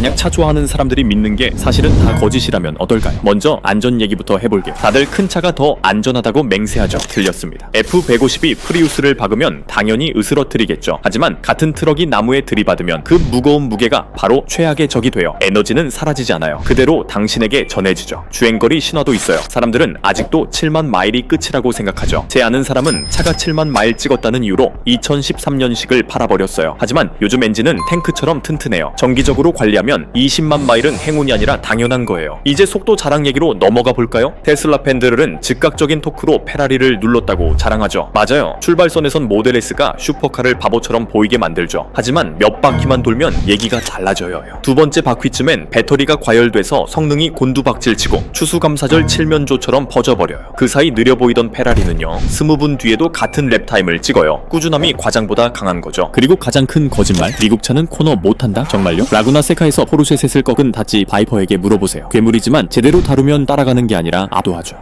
만약 차 좋아하는 사람들이 믿는 게 사실은 다 거짓이라면 어떨까요? 먼저 안전 얘기부터 해볼게요. 다들 큰 차가 더 안전하다고 맹세하죠. 틀렸습니다. F150이 프리우스를 박으면 당연히 으스러뜨리겠죠. 하지만 같은 트럭이 나무에 들이받으면 그 무거운 무게가 바로 최악의 적이 돼요. 에너지는 사라지지 않아요. 그대로 당신에게 전해지죠. 주행거리 신화도 있어요. 사람들은 아직도 7만 마일이 끝이라고 생각하죠. 제 아는 사람은 차가 7만 마일 찍었다는 이유로 2013년식을 팔아버렸어요. 하지만 요즘 엔진은 탱크처럼 튼튼해요. 정기적으로 관리하면 20만 마일은 행운이 아니라 당연한 거예요. 이제 속도 자랑 얘기로 넘어가 볼까요? 테슬라 팬들은 즉각적인 토크로 페라리를 눌렀다고 자랑하죠. 맞아요. 출발선에선 모델 S가 슈퍼카를 바보처럼 보이게 만들죠. 하지만 몇 바퀴만 돌면 얘기가 달라져요. 두 번째 바퀴쯤엔 배터리가 과열돼서 성능이 곤두박질치고 추수감사절 칠면조처럼 퍼져버려요. 그 사이 느려 보이던 페라리는요. 스무 분 뒤에도 같은 랩 타임을 찍어요. 꾸준함이 과장보다 강한 거죠. 그리고 가장 큰 거짓말. 미국 차는 코너 못한다? 정말요? 라구나 세카에 서 포르쉐 셋을 꺾은 다치 바이퍼에게 물어보세요. 괴물이지만 제대로 다루면 따라가는 게 아니라 압도하죠.